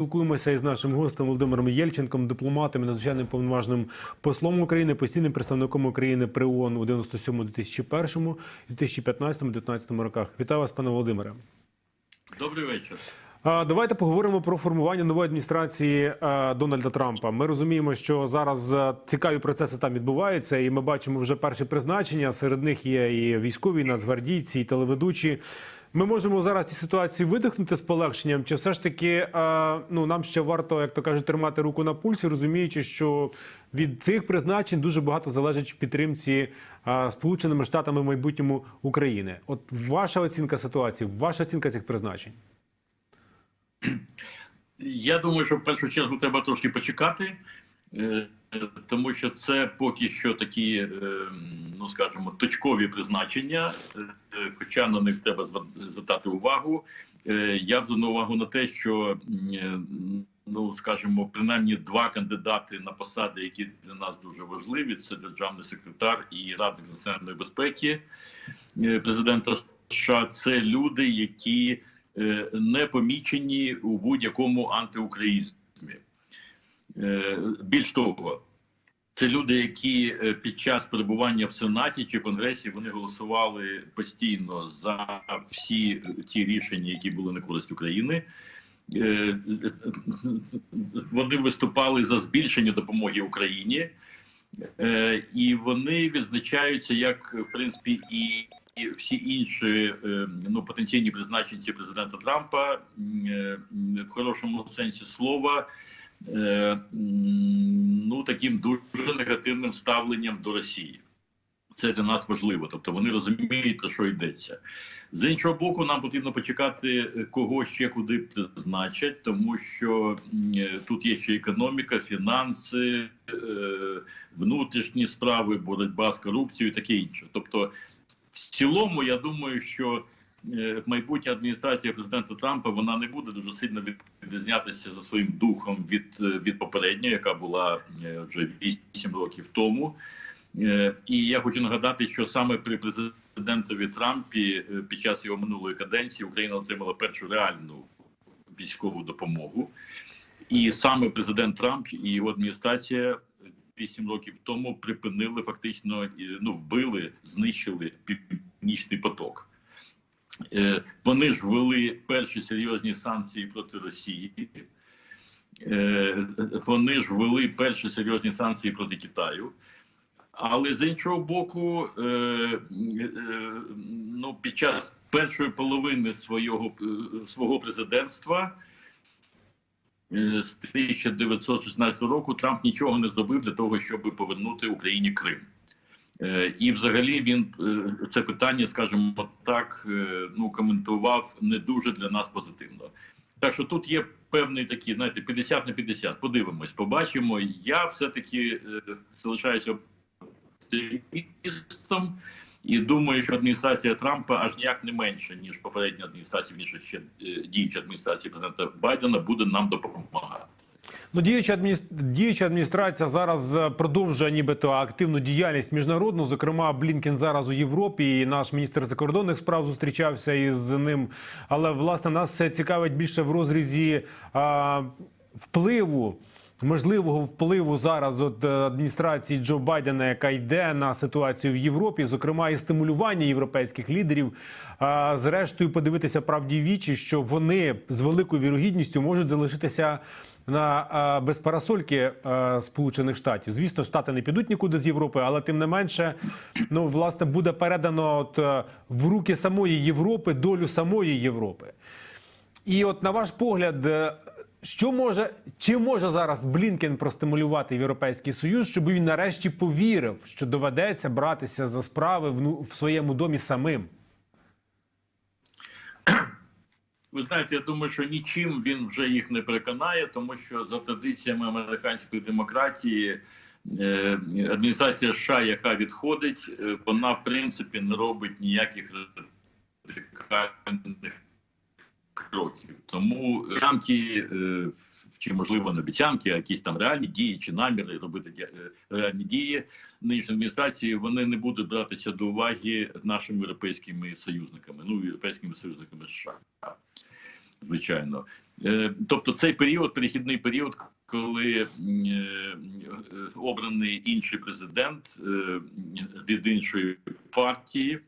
Спілкуємося із нашим гостем Володимиром Єльченком, дипломатом і надзвичайним повноважним послом України, постійним представником України при ООН у 97 2001 і 2015-2019 роках. Вітаю вас, пане Володимире. Добрий вечір. Давайте поговоримо про формування нової адміністрації Дональда Трампа. Ми розуміємо, що зараз е, цікаві процеси там відбуваються, і ми бачимо вже перші призначення. Серед них є і військові, і нацгвардійці, і телеведучі. Ми можемо зараз ці ситуації видихнути з полегшенням, чи все ж таки ну нам ще варто, як то кажуть, тримати руку на пульсі, розуміючи, що від цих призначень дуже багато залежить в підтримці Сполученими Штатами в майбутньому України. От ваша оцінка ситуації, ваша оцінка цих призначень. Я думаю, що в першу чергу треба трошки почекати, е, тому що це поки що такі, е, ну скажімо, точкові призначення, е, хоча на них треба звертати увагу. Е, Я б звернув увагу на те, що е, ну скажімо, принаймні два кандидати на посади, які для нас дуже важливі, це державний секретар і радник національної безпеки е, президента США. Це люди, які е, не помічені у будь-якому антиукраїнізмі. Е, Більш того, це люди, які е, під час перебування в Сенаті чи Конгресі вони голосували постійно за всі ті рішення, які були на користь України. Е, Вони виступали за збільшення допомоги Україні, і вони відзначаються як в принципі і. Всі інші ну потенційні призначенці президента Трампа в хорошому сенсі слова ну таким дуже негативним ставленням до Росії. Це для нас важливо. Тобто вони розуміють, про що йдеться. З іншого боку, нам потрібно почекати, е, кого ще куди призначать, тому що е, тут є ще економіка, фінанси, е, внутрішні справи, боротьба з корупцією і таке інше. Тобто, в цілому, я думаю, що е, майбутня адміністрація президента Трампа вона не буде дуже сильно відрізнятися за своїм духом від, е, від попередньої, яка була е, вже 8 років тому. Е, І я хочу нагадати, що саме при президентові Трампі е, під час його минулої каденції Україна отримала першу реальну військову допомогу. І саме президент Трамп і його адміністрація 8 років тому припинили фактично ну вбили, знищили північний поток. Е, Вони ж ввели перші серйозні санкції проти Росії. Е, Вони ж ввели перші серйозні санкції проти Китаю. Але з іншого боку, е, ну під час першої половини свого, свого президентства з 1916 року Трамп нічого не зробив для того, щоб повернути Україні Крим. Е, І, взагалі, він е, це питання, скажімо так, е, ну коментував не дуже для нас позитивно. Так що тут є певний такий, знаєте, 50 на 50. Подивимось, побачимо. Я все-таки залишаюся оптимістом і думаю, що адміністрація Трампа аж ніяк не менше, ніж попередня адміністрація, ніж ще діюча адміністрація президента Байдена буде нам допомагати. Ну, діюча, адміністр... адміністрація зараз е, продовжує нібито активну діяльність міжнародну. Зокрема, Блінкен зараз у Європі. і Наш міністр закордонних справ зустрічався із ним. Але власне нас це цікавить більше в розрізі а, впливу. Можливого впливу зараз от е, адміністрації Джо Байдена, яка йде на ситуацію в Європі, зокрема і стимулювання європейських лідерів, зрештою подивитися правді вічі, що вони з великою вірогідністю можуть залишитися на а, без парасольки Сполучених Штатів. Звісно, штати не підуть нікуди з Європи, але тим не менше, ну власне буде передано от е, в руки самої Європи долю самої Європи. І от на ваш погляд, е, що може чи може зараз Блінкен простимулювати Європейський Союз, щоб він нарешті повірив, що доведеться братися за справи в, ну, в своєму домі самим? Ви знаєте, я думаю, що нічим він вже їх не переконає, тому що за традиціями американської демократії е, адміністрація США, яка відходить, е, вона в принципі не робить ніяких радикальних кроків. Тому обіцянки, е, чи можливо не обіцянки, а якісь там реальні дії чи наміри робити е, реальні дії нинішньої адміністрації, вони не будуть братися до уваги нашими європейськими союзниками, ну європейськими союзниками США. звичайно. Е, Тобто, цей період, перехідний період, коли е, е, обраний інший президент е, від іншої партії.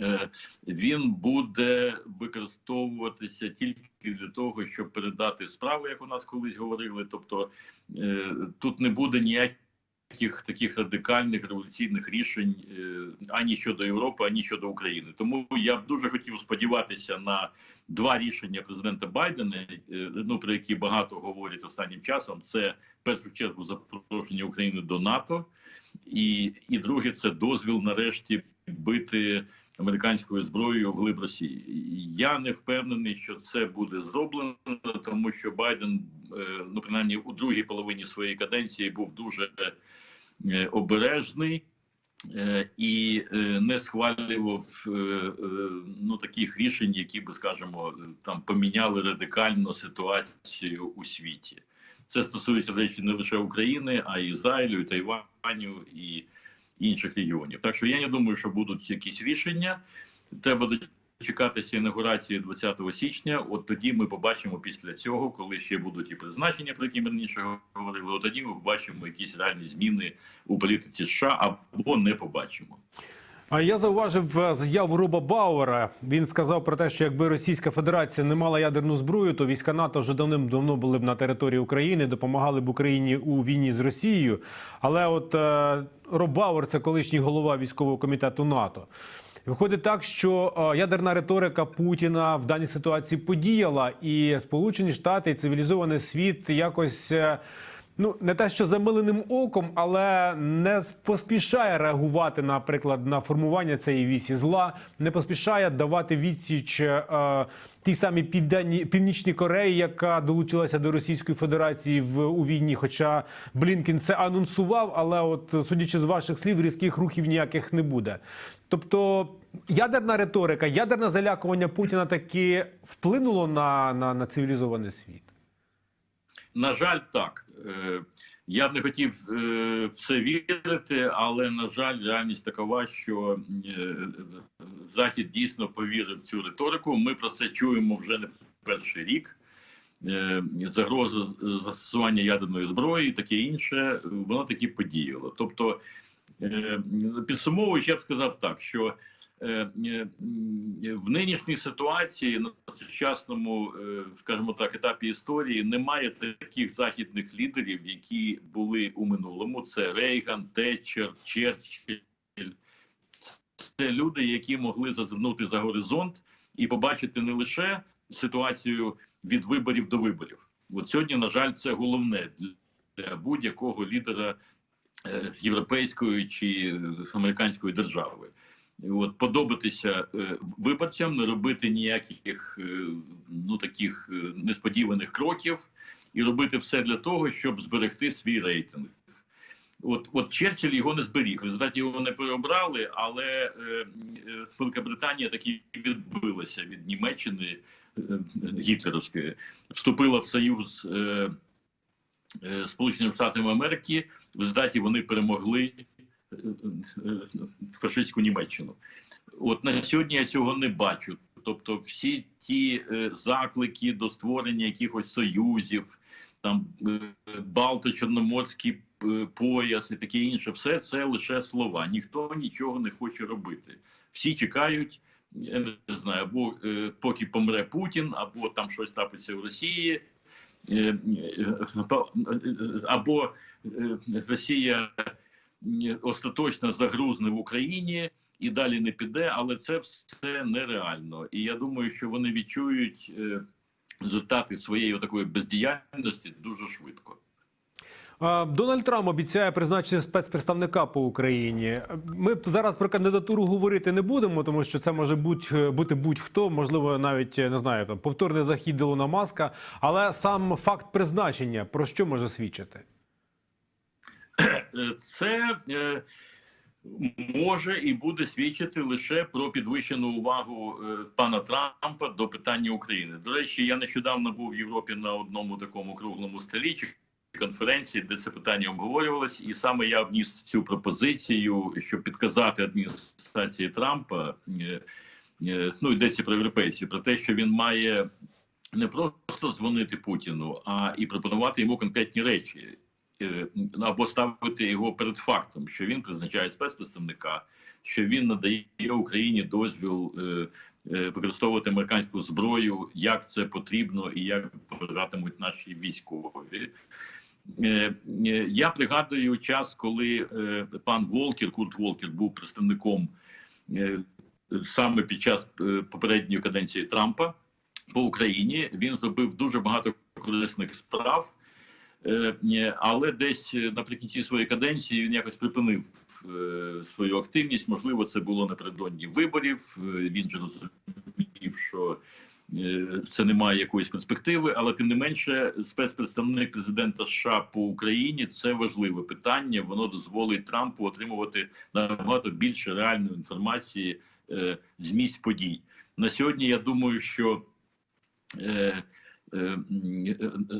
Е, Він буде використовуватися тільки для того, щоб передати справу, як у нас колись говорили. Тобто е, тут не буде ніяких таких радикальних революційних рішень е, ані щодо Європи, ані щодо України. Тому я б дуже хотів сподіватися на два рішення президента Байдена, ну про які багато говорять останнім часом. Це в першу чергу запрошення України до НАТО, і, і друге це дозвіл нарешті бити американською зброєю в глиб Росії. Я не впевнений, що це буде зроблено, тому що Байден, е, ну принаймні у другій половині своєї каденції, був дуже е, обережний. е, І не схвалював ну таких рішень, які би, скажімо, там поміняли радикально ситуацію у світі. Це стосується речі не лише України, а й Ізраїлю, і Тайваню і інших регіонів. Так що я не думаю, що будуть якісь рішення. Треба дочекатися інаугурації 20 січня. От тоді ми побачимо після цього, коли ще будуть і призначення, про які ми раніше говорили. От тоді ми побачимо якісь реальні зміни у політиці США або не побачимо. А я зауважив е, заяву Роба Бауера. Він сказав про те, що якби Російська Федерація не мала ядерну зброю, то війська НАТО вже давним-давно були б на території України, допомагали б Україні у війні з Росією. Але от е, Роб Бауер це колишній голова військового комітету НАТО. Виходить так, що е, ядерна риторика Путіна в даній ситуації подіяла, і Сполучені Штати і цивілізований світ якось. Ну, не те, що замиленим оком, але не поспішає реагувати, наприклад, на формування цієї вісі зла, не поспішає давати відсіч е, тій самій південній північній Кореї, яка долучилася до Російської Федерації в у війні. Хоча Блінкін це анонсував, але от судячи з ваших слів, різких рухів ніяких не буде. Тобто ядерна риторика, ядерне залякування Путіна таки вплинуло на, на, на цивілізований світ. На жаль, так. Е, Я б не хотів е, в це вірити, але на жаль, реальність такова, що е, Захід дійсно повірив в цю риторику. Ми про це чуємо вже не перший рік. Е, Загроза застосування ядерної зброї, таке інше, воно таки подіяло. Тобто, підсумовуючи, я б сказав так, що в нинішній ситуації на сучасному, е, скажімо так, етапі історії немає таких західних лідерів, які були у минулому. Це Рейган, Тетчер, Черчилль. Це люди, які могли зазирнути за горизонт і побачити не лише ситуацію від виборів до виборів. От сьогодні, на жаль, це головне для будь-якого лідера е, європейської чи американської держави. От подобатися е, виборцям, не робити ніяких е, ну таких е, несподіваних кроків, і робити все для того, щоб зберегти свій рейтинг. От, от Черчилль його не зберіг. Результаті його не переобрали, але е, Велика Британія таки відбилася від Німеччини е, гітлерівської, вступила в союз е, е, Сполученими Штатами Америки. В результаті вони перемогли фашистську Німеччину. От на сьогодні я цього не бачу. Тобто, всі ті е, заклики до створення якихось союзів, там е, Балто-Чорноморський е, пояс і таке інше, все це лише слова. Ніхто нічого не хоче робити. Всі чекають, я не знаю, або е, поки помре Путін, або там щось трапиться в Росії. е, е, Або е, Росія е, остаточно загрузне в Україні і далі не піде, але це все нереально. І я думаю, що вони відчують е, результати своєї такої бездіяльності дуже швидко. Дональд Трамп обіцяє призначення спецпредставника по Україні. Ми зараз про кандидатуру говорити не будемо, тому що це може бути, бути будь-хто, можливо, навіть не знаю, там повторний захід Ілона Маска. Але сам факт призначення про що може свідчити? Е, Це е, може і буде свідчити лише про підвищену увагу е, пана Трампа до питання України. До речі, я нещодавно був в Європі на одному такому круглому столі конференції, де це питання обговорювалось, і саме я вніс цю пропозицію, щоб підказати адміністрації Трампа. Ну йдеться про європейців, про те, що він має не просто дзвонити Путіну, а і пропонувати йому конкретні речі, або ставити його перед фактом, що він призначає спецпредставника, що він надає Україні дозвіл е, е, використовувати американську зброю, як це потрібно і як вважатимуть наші військові. Е, е, Я пригадую час, коли е, пан Волкер, Курт Волкер, був представником е, саме під час е, попередньої каденції Трампа по Україні. Він зробив дуже багато корисних справ. Е, ні, Але десь е, наприкінці своєї каденції він якось припинив е, свою активність. Можливо, це було напередодні виборів. Е, Він же розумів, що е, це не має якоїсь перспективи, але тим не менше, спецпредставник президента США по Україні це важливе питання. Воно дозволить Трампу отримувати набагато більше реальної інформації е, з місць подій. На сьогодні я думаю, що е, е, е,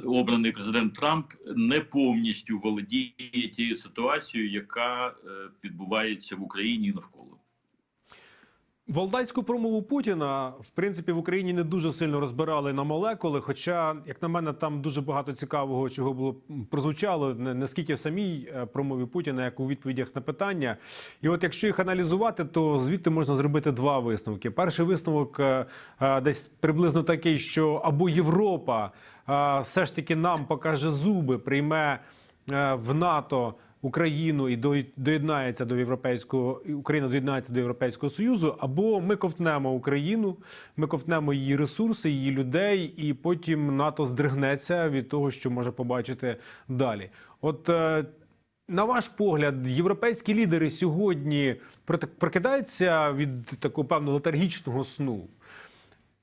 обраний президент Трамп не повністю володіє тією ситуацією, яка е, відбувається в Україні навколо. Валдайську промову Путіна в принципі в Україні не дуже сильно розбирали на молекули. Хоча, як на мене, там дуже багато цікавого, чого було прозвучало не в самій е, промові Путіна, як у відповідях на питання. І от якщо їх аналізувати, то звідти можна зробити два висновки. Перший висновок е, е, десь приблизно такий, що або Європа все ж таки нам покаже зуби, прийме в НАТО. Україну і доєднається до європейського Україна доєднається до європейського союзу, або ми ковтнемо Україну, ми ковтнемо її ресурси, її людей, і потім НАТО здригнеться від того, що може побачити далі. От е, на ваш погляд, європейські лідери сьогодні прокидаються від такого певного летаргічного сну.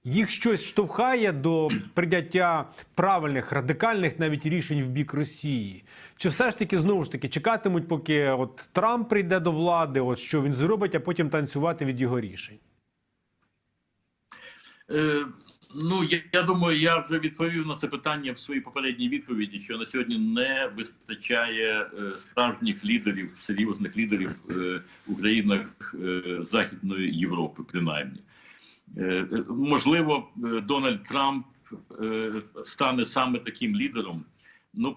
Їх щось штовхає до прийняття правильних радикальних навіть рішень в бік Росії. Чи все ж таки знову ж таки чекатимуть, поки от Трамп прийде до влади, от що він зробить, а потім танцювати від його рішень? Е, ну, я, я думаю, я вже відповів на це питання в своїй попередній відповіді, що на сьогодні не вистачає е, справжніх лідерів, серйозних лідерів е, у країнах е, Західної Європи, принаймні. Е, е, можливо, е, Дональд Трамп стане саме таким лідером. Ну,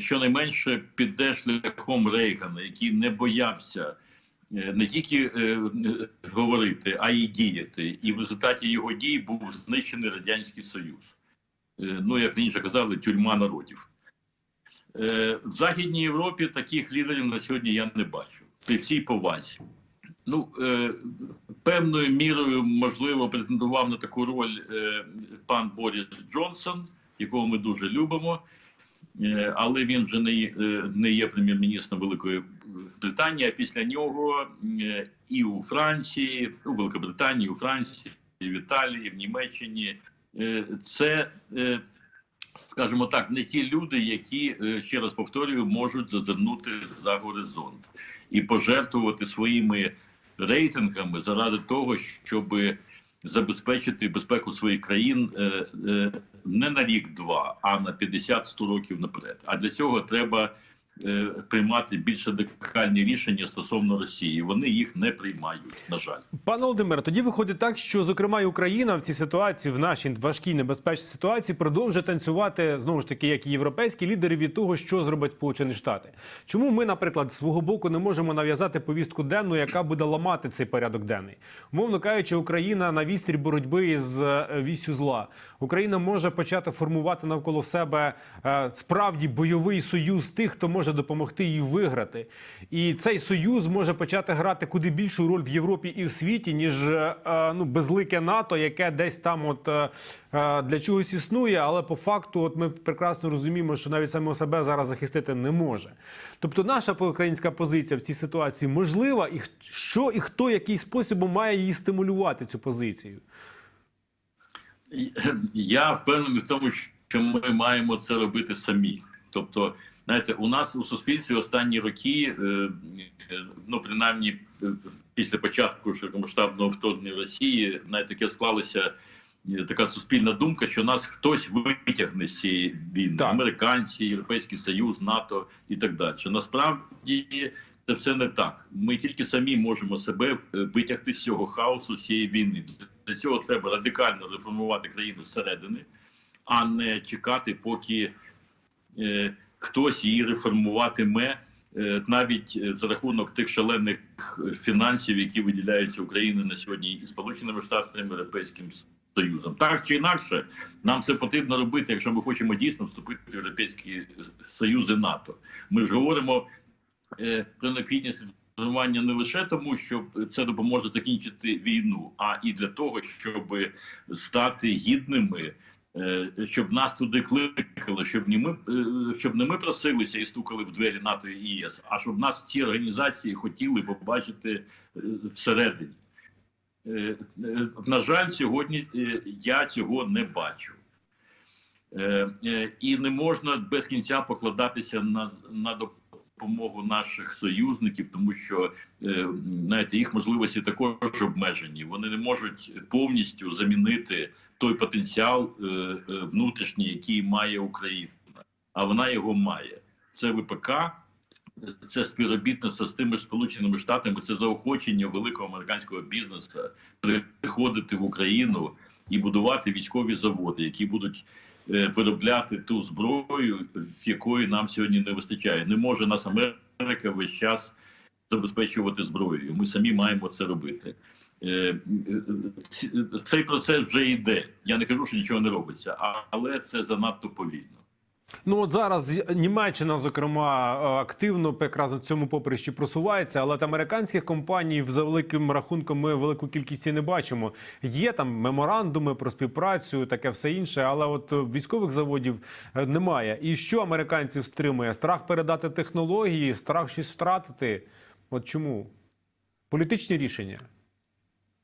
щонайменше піде шляхом Рейгана, який не боявся не тільки говорити, а й діяти. І в результаті його дій був знищений Радянський Союз. Ну, як раніше казали, тюрма народів. В Західній Європі таких лідерів на сьогодні я не бачу. При всій повазі. Ну, е, певною мірою, можливо, претендував на таку роль е, пан Борис Джонсон, якого ми дуже любимо. Е, але він вже не, є- не є прем'єр-міністром Великої Британії. А після нього і у Франції, у Великобританії, у Франції, і в Італії, в Німеччині це, скажімо так, не ті люди, які е, ще раз повторюю, можуть зазирнути за горизонт і пожертвувати своїми рейтингами заради того, щоб забезпечити безпеку своїх країн е, е, не на рік-два, а на 50-100 років наперед. А для цього треба приймати більш радикальні рішення стосовно Росії. Вони їх не приймають, на жаль. Пане Володимире, тоді виходить так, що зокрема і Україна в цій ситуації, в нашій важкій небезпечній ситуації, продовжує танцювати знову ж таки, як і європейські лідери від того, що зроблять Сполучені Штати. Чому ми, наприклад, з свого боку не можемо нав'язати повістку денну, яка буде ламати цей порядок денний? Умовно кажучи, Україна на вістрі боротьби з е, вісю зла. Україна може почати формувати навколо себе е, справді бойовий союз тих, хто може допомогти їй виграти. І цей союз може почати грати куди більшу роль в Європі і в світі, ніж е, е, ну безлике НАТО, яке десь там от е, для чогось існує, але по факту, от ми прекрасно розуміємо, що навіть самого себе зараз захистити не може. Тобто, наша українська позиція в цій ситуації можлива, і що і хто який спосібом має її стимулювати цю позицію. Я впевнений в тому, що ми маємо це робити самі. Тобто, знаєте, у нас у суспільстві останні роки, е, е, ну принаймні е, після початку широкомасштабного вторгнення Росії, навіть таке склалося. Така суспільна думка, що нас хтось витягне з цієї війни, Так. американці, Європейський Союз, НАТО і так далі. Насправді це все не так. Ми тільки самі можемо себе витягти з цього хаосу, з цієї війни. Для цього треба радикально реформувати країну зсередини, а не чекати, поки хтось її реформуватиме. е, Навіть е, за рахунок тих шалених фінансів, які виділяються Україні на сьогодні і Сполученими Штатами Європейським Союзом, так чи інакше, нам це потрібно робити, якщо ми хочемо дійсно вступити в Європейський Союз і НАТО. Ми ж говоримо е, про необхідність реформування не лише тому, що це допоможе закінчити війну, а і для того, щоб стати гідними. Е, Щоб нас туди кликали, щоб не ми е, щоб не ми просилися і стукали в двері НАТО і ЄС, а щоб нас ці організації хотіли побачити е, всередині. На жаль, сьогодні я цього не бачу. І не можна без кінця покладатися на, на допомогу наших союзників, тому що е, знаєте, їх можливості також обмежені. Вони не можуть повністю замінити той потенціал е, е, внутрішній, який має Україна, а вона його має. Це ВПК, це співробітництво з тими сполученими штатами, це заохочення великого американського бізнесу приходити в Україну і будувати військові заводи, які будуть виробляти ту зброю, в якої нам сьогодні не вистачає. Не може нас Америка весь час забезпечувати зброєю. Ми самі маємо це робити. Е, е, Цей процес вже йде. Я не кажу, що нічого не робиться, але це занадто повільно. Ну от зараз Німеччина, зокрема, е, активно якраз на цьому поприщі просувається, але от американських компаній за великим рахунком ми велику кількість не бачимо. Є там меморандуми про співпрацю, таке все інше, але от військових заводів е, немає. І що американців стримує? Страх передати технології, страх щось втратити. От чому? Політичні рішення.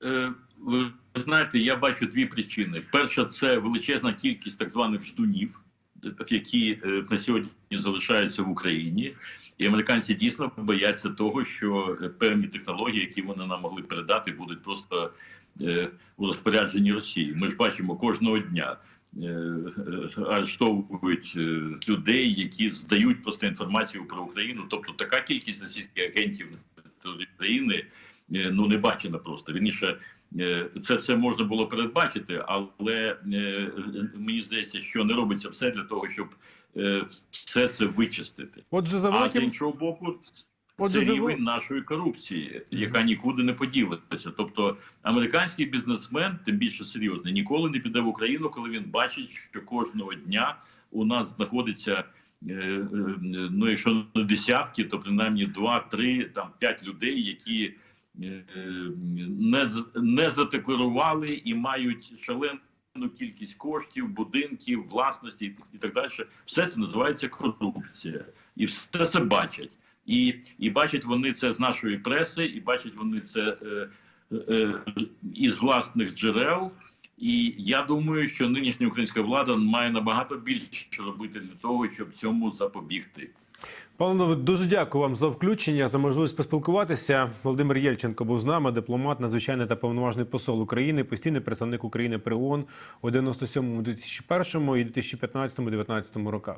Е, Ви знаєте, я бачу дві причини. Перша це величезна кількість так званих ждунів, які е, на сьогодні залишаються в Україні. І американці дійсно бояться того, що е, певні технології, які вони нам могли передати, будуть просто е, у розпорядженні Росії. Ми ж бачимо кожного дня. Арештовують людей, які здають просто інформацію про Україну. Тобто така кількість російських агентів території України ну не бачена просто. Вірніше, це все можна було передбачити, але е, мені здається, що не робиться все для того, щоб е, все це вичистити. Отже, за А з іншого боку, Отже, це рівень нашої корупції, яка нікуди не поділиться. Тобто, американський бізнесмен, тим більше серйозний, ніколи не піде в Україну, коли він бачить, що кожного дня у нас знаходиться. е, е, Ну, якщо не десятки, то принаймні два-три там п'ять людей, які е, не, з- не задекларували і мають шалену кількість коштів, будинків, власності і так далі. Все це називається корупція, і все це бачать. І, і бачать вони це з нашої преси, і бачать вони це е, е, із власних джерел. І я думаю, що нинішня українська влада має набагато більше робити для того, щоб цьому запобігти. Пане Нове, дуже дякую вам за включення, за можливість поспілкуватися. Володимир Єльченко був з нами, дипломат, надзвичайний та повноважний посол України, постійний представник України при ООН у 97-му, 2001 і 2015-2019 роках.